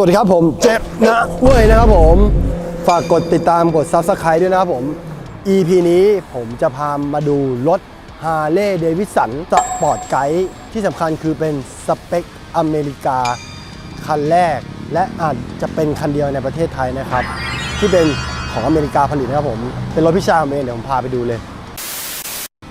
สวัสดีครับผมเจ็บนะเว้ยนะครับผม ฝากกดติดตามกด Subscribe ด้วยนะครับผม EP นี้ผมจะพามาดูรถ Harley Davidson สปอร์ตไกด์ที่สำคัญคือเป็นสเปคอเมริกา คันแรก และอาจจะเป็นคันเดียวในประเทศไทยนะครับ ที่เป็นของอเมริกาผลิตนะครับผม เป็นรถพิชาผมเองเดี๋ยวผมพาไปดูเลย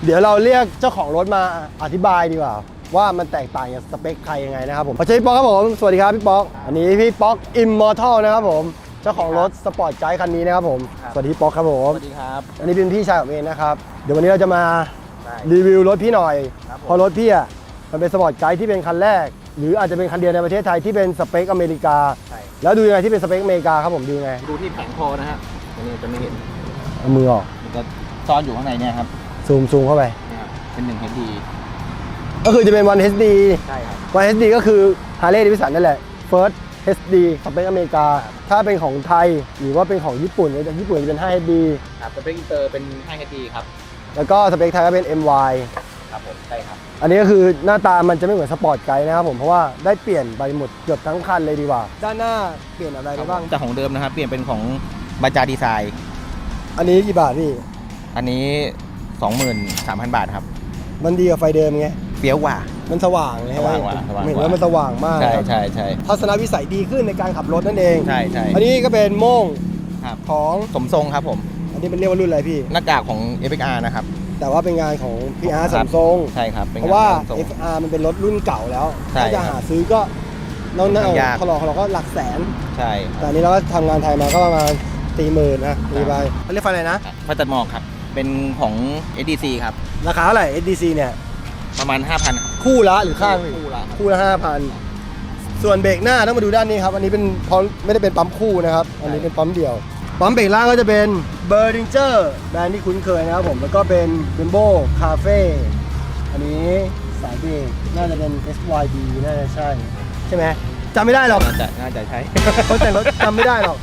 เดี๋ยวเราเรียกเจ้าของรถมาอธิบายดีกว่า ว่ามันแตกต่างจากสเปคใครยังไงนะครับผมขอเชิญพี่ป๊อกครับผม สวัสดีครับพี่ป๊อก อันนี้พี่ป๊อกอิมมอร์ทัลนะครับผม เจ้าของรถสปอร์ตไกด์คันนี้นะครับผม ครับ สวัสดีพี่ป๊อกครับผม สวัสดีครับ อันนี้เป็นพี่ชายผมเองนะครับ เดี๋ยววันนี้เราจะมาได้ รีวิวรถพี่หน่อย ครับผม เพราะรถพี่อะมันเป็นสปอร์ตไกด์ที่เป็นคันแรก หรืออาจจะเป็นคันเดียวในประเทศไทยที่เป็นสเปคอเมริกา ใช่แล้วดูยังไงที่เป็นสเปคอเมริกาครับผมดูยังไงดูที่แผงคอนะฮะตัวนี้จะไม่เห็น เอามือออกมันจะซ่อนอยู่ข้างในเนี่ยครับซูมซูมเข้าไป เนี่ยครับเป็นหนึ่ง HD ก็คือจะเป็น One HD ใช่ครับ One HD ก็คือ Harley Davidson นั่นแหละ First HD สเปคอเมริกา ถ้าเป็นของไทยหรือว่าเป็นของญี่ปุ่นเนี่ยญี่ปุ่นจะเป็น 5 HD ครับสเปคอินเตอร์เป็น 5HD ครับ แล้วก็สเปคไทยก็เป็น MY ครับผมใช่ครับ อันนี้ก็คือหน้าตามันจะไม่เหมือนสปอร์ตไกด์นะครับผมเพราะว่าได้เปลี่ยนไปหมดเกือบทั้งคันเลยดีกว่า ด้านหน้าเปลี่ยนอะไรไปบ้าง จากของเดิมนะครับ เปลี่ยนเป็นของบาจาดีไซน์อันนี้กี่บาทพี่ อันนี้ 23,000 บาทครับ มันดีกว่าไฟเดิมไง เฟี้ยวกว่า มันสว่างเลยสว่างกว่าสว่างกว่า เห็นว่ามันสว่างมากใช่ครับใช่ใช่ ทัศนวิสัยดีขึ้นในการขับรถนั่นเองใช่ใช่อันนี้ก็เป็นโม่งครับ ของสมทรงครับผม อันนี้เป็นเรียกว่ารุ่นอะไรพี่ หน้ากากของ FXR นะครับ แต่ว่าเป็นงานของพี่อาร์คสัรัมบทรงใช่ครับเป็นเพราะว่างนสมทรง FR มันเป็นรถรุ่นเก่าแล้วใช่ถ้าจะครับหาซื้อก็เราเน่ายากเขาหลอกเขาหลอกก็หลักแสน ใช่แต่อันนี้เราก็ทำงานไทยมาก็ประมาณตีหมื่นนะตีไปเขาเรียกไฟอะไรนะ ไฟตัดหมอกครับ เป็นของ SDC ครับ ราคาเท่าไหร่ SDC เนี่ย ประมาณ 5,000ครับคู่ละหรือข้างพี่ คู่ละครับ คู่ละห้าพัน ส่วนเบรกหน้าต้องมาดูด้านนี้ครับ อันนี้เป็นเพราะไม่ได้เป็นปั๊มคู่นะครับ อันนี้เป็นปั๊มเดี่ยว ปั๊มเบรกล่างก็จะเป็นเบอร์ดิงเจอร์แบรนด์ที่คุ้นเคยนะครับผม แล้วก็เป็นเบมโบคาเฟ่อันนี้สายเบรกน่าจะเป็น SYD น่าจะใช่ ใช่ไหมจำไม่ได้หรอก น่าจะน่าจะใช่ คนแต่งรถจำไม่ได้หรอก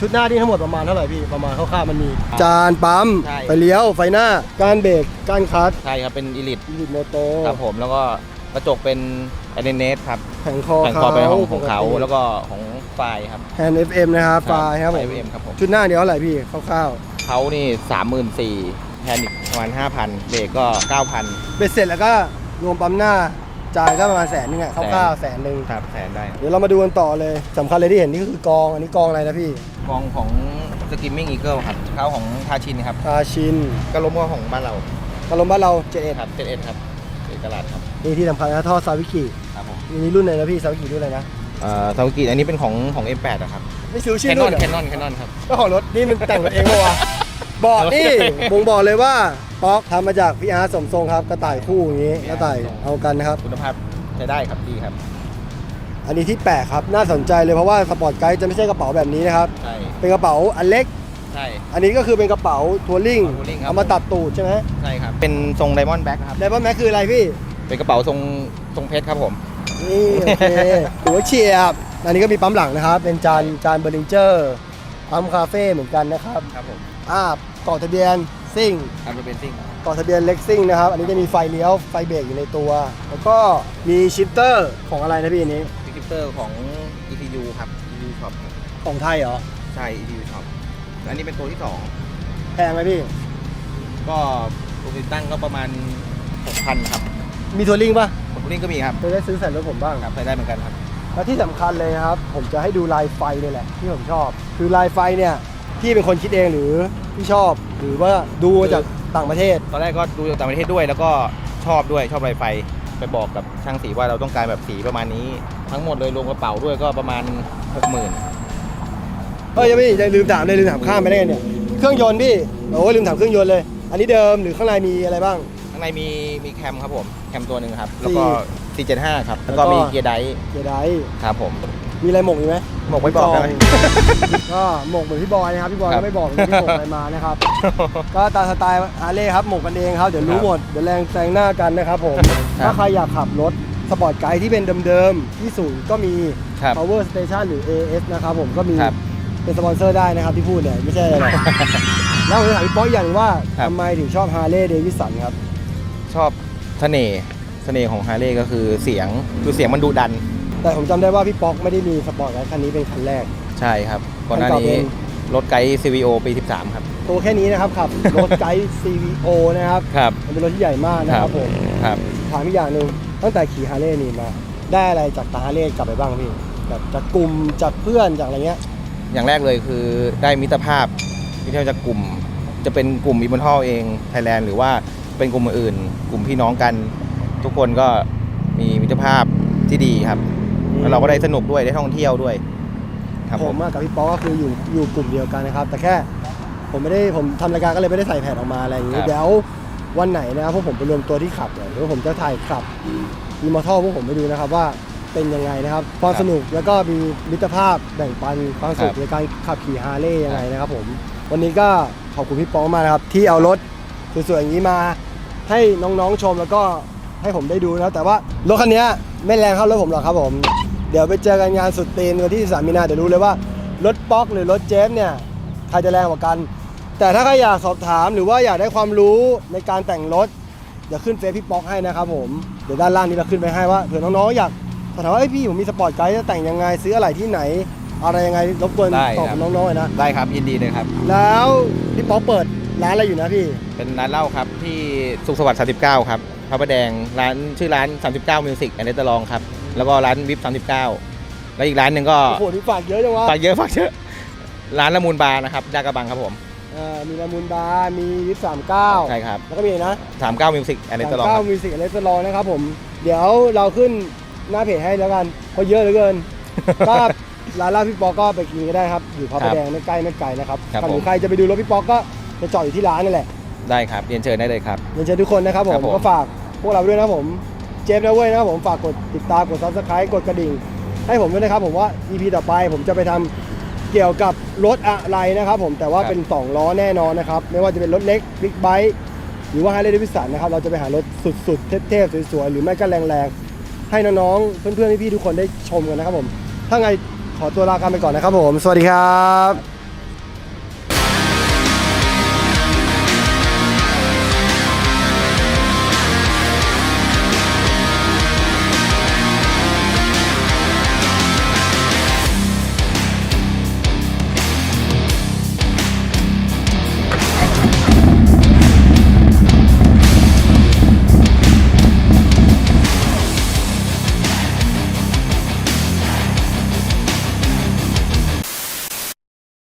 ชุดหน้าที่ทั้งหมดประมาณเท่าไหร่พี่ประมาณคร่าวๆมันมี จานปั๊มใช่ ไฟเลี้ยวไฟหน้าการเบรกการคลัตช์ใช่ครับเป็นอีลิทลิดโมโตครับผมแล้วก็กระจกเป็นแอดเนสครับแผงคอแผงคอเป็นของของเขาปกติแล้วก็ของไฟครับแฮนด์ FM นะครับไฟล์ครับผมเอ็มครับผมชุดหน้าเดียวเท่าไหร่พี่คร่าวเขานี่สามหมื่นสี่แทนอีกประมาณห้าพันเบรกก็เก้าพันๆเบ็ดเสร็จแล้วก็รวมปั๊มหน้า จ่ายก็ประมาณแสนนึงอะคร่าวๆแสนหนึ่งครับแทนได้ เดี๋ยวเรามาดูกันต่อเลยสำคัญเลยที่เห็นนี่คือกองอันนี้กองอะไรนะพี่กองของสกิมมิ่งอีเกิลครับเขาของทาชินครับคาชินก็ล้มก็ของบ้านเรากระลมบ้านเราเจ็ดเอ็ดครับเจ็ดเอ็ดครับเอกลาดครับนี่ที่สำคัญนะท่อซาวิกิครับผมอันนี้รุ่นไหนนะพี่ซาวิกิรุ่นอะไรนะเอ่อซาวากิอันนี้เป็นของของ M8 อะครับไม่ซื้อชื่แคอนนรุ่อนนเหรอแคนนอนแคนนอนครับ เจ้าของรถนี่มันแต่งรถเองปะวะบอกนี่บ่งบอกเลยว่า ป๊อกทำมาจากพี่อาร์ตสมทรงครับกระต่ายคู่อย่างนี้กระต่ายเอากันนะครับ คุณภาพใช้ได้ครับดีครับ อันนี้ที่แปลกครับน่าสนใจเลยเพราะว่าสปอร์ตไกด์จะไม่ใช่กระเป๋าแบบนี้นะครับ ใช่เป็นกระเป๋าอันเล็ก ใช่ อันนี้ก็คือเป็นกระเป๋าทัวริงทัวริ่งครับ เอามาตัดตูดใช่ไหมใช่ครับ เป็นทรงไดมอนด์แบ็คครับ ไดมอนด์แม็กคืออะไรพี่ เป็นกระเป๋าทรงทรงเพชรครับผม นี่โอเคถือว่าเฉียบ อันนี้ก็มีปั๊มหลังนะครับ เป็นจานจานเบอร์ลิงเจอร์ปั๊มคาเฟ่เหมือนกันนะครับ ครับผม อ่าก่อทะเบียน ซิ่งทำเป็นซิ่งก่อทะเบียนเล็กซิ่งนะครับ อันนี้จะมีไฟเลี้ยว ไฟเบรกอยู่ในตัว แล้วก็มีชิปเตอร์ของอะไรนะพี่อันนี้ฟิกิปเตอร์ของ ECU ครับ ECU Shop ของไทยเหรอ ใช่ ECU Shop อันนี้เป็นตัวที่แพงไหมพี่2ก็ตัวติดตั้งก็ประมาณ 6,000 ครับมีทัวริงป่ะผมนี่ก็มีครับ จะได้ซื้อใส่รถผมบ้าง ครับใช้ได้เหมือนกันครับ และที่สำคัญเลยนะครับ ผมจะให้ดูลายไฟนี่แหละที่ผมชอบ คือลายไฟเนี่ยพี่เป็นคนคิดเองหรือพี่ชอบ หรือว่าดูมาจากต่างประเทศ ตอนแรกก็ดูจากต่างประเทศด้วย แล้วก็ชอบด้วยชอบลายไฟ ไปบอกกับช่างสีว่าเราต้องการแบบสีประมาณนี้ ทั้งหมดเลยรวมกระเป๋าด้วยก็ประมาณ60,000เอ้ยยังไม่ได้ลืมถามเลยลืมถามข้ามไปได้ไงเนี่ยเครื่องยนต์พี่โอ้ยลืมถามเครื่องยนต์เลย อันนี้เดิมหรือข้างในมีอะไรบ้าง ข้างในมีมีแคมครับผมแคมตัวหนึ่งครับ แล้วก็ 475 ครับ แล้วก็แล้วก็มีเกียร์ไดร์เกียร์ไดครับผม มีอะไรหมกอีกไหม หมกไม่บอกได้ไหมก็หมกเหมือนพี่บอยนะครับพี่บอยครัก็บไม่บอกเหมือนกันที่หมกอะไรมานะครับ ก็ตามสไตล์ฮาร์เลย์ครับหมกกันเองครับเดี๋ยวรู้ครับหมดเดี๋ยวแรงแซงหน้ากันนะครับผมครับถ้าใครอยากขับรถสปอร์ตไกด์ที่เป็นเดิมๆที่ศูนย์ก็มีครับ power station หรือ AS นะครับผมก็มีครับเป็นสปอนเซอร์ได้นะครับที่พูดเนี่ยไม่ใช่อะไรหรอกแล้วผมจะถามพี่ป๊อกอีกอย่างหนึ่งว่าครับทำไมถึงชอบฮาร์เลย์เดวิสันครับ ชอบเสน่ห์เสน่ห์ของฮาร์เลย์ก็คือเสียงคือเสียงมันดุดัน แต่ผมจำได้ว่าพี่ป๊อกไม่ได้มีสปอร์ตไกด์คันนี้เป็นคันแรก ใช่ครับก่อนหน้าคันเก่าเป็นี้นรถไกด์ CVO ปี 13 ครับ ตัวแค่นี้นะครับขับ รถไกด์ CVO นะครับครับ มันเป็นรถที่ใหญ่มากนะครับผมครับ ถามอีกอย่างหนึ่งตั้งแต่ขี่ฮาร์เลย์นี่มา ได้อะไรจากตาฮาร์เลย์กลับไปบ้างพี่แบบจากกลุ่มจากเพื่อนจากอะไรเงี้ย อย่างแรกเลยคือได้มิตรภาพที่เที่ยวจากกลุ่ม จะเป็นกลุ่มอีบนท่อเองไทยแลนด์หรือว่าเป็นกลุ่มอื่น กลุ่มพี่น้องกัน ทุกคนก็มีมิตรภาพที่ดีครับ แล้วเราก็ได้สนุกด้วยได้ท่องเที่ยวด้วย ครับผผมมอะกับพี่ป๊อกก็คืออยู่อยู่กลุ่มเดียวกันนะครับ แต่แค่ผมไม่ได้ผมทำรายการก็เลยไม่ได้ใส่แผ่นออกมาอะไรอย่างนี้เดี๋ยววันไหนนะครับพวกผมไปรวมตัวที่ขับเนี่ยเดี๋ยวผมจะถ่ายขับอีมอทอพวกผมไปดูนะครับว่าเป็นยังไงนะครับความสนุกแล้วก็มีมิตรภาพแบ่งปันความสุขในการขับขี่ฮาร์เลย์ยังไงนะครับผมวันนี้ก็ขอบคุณพี่ป๊อกมากนะครับที่เอารถสวยๆอย่างนี้มา ให้น้องๆชมแล้วก็ให้ผมได้ดูนะครับแต่ว่ารถคันเนี้ยไม่แรงเท่ารถผมหรอกครับผม เดี๋ยวไปเจอกันงานสุดตีนวันที่3มีนาเดี๋ยวรู้เลยว่ารถป๊อกหรือรถเจฟเนี่ยใครจะแรงกว่ากัน แต่ถ้าใครอยากสอบถามหรือว่าอยากได้ความรู้ในการแต่งรถเดี๋ยวขึ้นเฟซพี่ป๊อกให้นะครับผมเดี๋ยวด้านล่างนี้เราขึ้นไปให้ว่าเผื่อน้องๆอยากสอบถามว่าเอ้ยพี่ผมมีสปอร์ตไกด์จะแต่งยังไงซื้ออะไรที่ไหน อะไรยังไงรบกวนได้ตอบครับ น้องๆหน่อยนะได้ครับยินดีเลยครับ แล้วพี่ป๊อกเปิดร้านอะไรอยู่นะพี่ เป็นร้านเหล้าครับที่สุขสวัสดิ์39 ครับพระประแดงร้านชื่อร้าน 39 Music แอนด์ตลองครับ แล้วก็ร้านวิบ39แล้วอีกร้านหนึ่งก็โอ้โหนี่ฝากเยอะจังวะฝากเยอะฝากเยอะร้านละมุนบาร์นะครับยากระบังครับผมเอ่อมีละมุนบาร์มีวิปสามเก้าใช่ครับแล้วก็มีอะไรนะ39 Music แอนด์ตลองคเก้ารับมิวสิกเลสลองนะครับผม เดี๋ยวเราขึ้นหน้าเพจให้แล้วกันเพราะเยอะเหลือเกิน ก็ร้านเหล้าพี่ป๊อกก็ไปกินก็ได้ครับ อยู่พระประแดงไม่ใกล้ไม่ไกลนะครับครับถ้าหผรืมอใครจะไปดูรถพี่ป๊อกก็จะจอดอยู่ที่ร้านนี่แหละ ได้ครับเรียนเชิญได้เลยครับ เรียนเชิญทุกคนนะครับผครัมบผม ก็ฝากพวกเราด้วยนะครับผม เจฟนะเว้ยนะครับผมฝากกดติดตามกดซับสไครต์กดกระดิ่ง ให้ผมด้วยนะครับผมว่า EP ต่อไปผมจะไปทำเกี่ยวกับรถอะไรนะครับผมแต่ว่าเป็น 2 ล้อแน่นอนนะครับ ไม่ว่าจะเป็นรถเล็กบิ๊กไบค์หรือว่าฮาร์เลย์ดวิสันนะครับ เราจะไปหารถสุดๆ เทพๆ สวยๆ หรือไม่ก็แรงๆ ให้น้องๆ เพื่อนๆ พี่ๆ ทุกคนได้ชมกันนะครับผม ถ้าไงขอตัวลากันไปก่อนนะครับผม สวัสดีครับ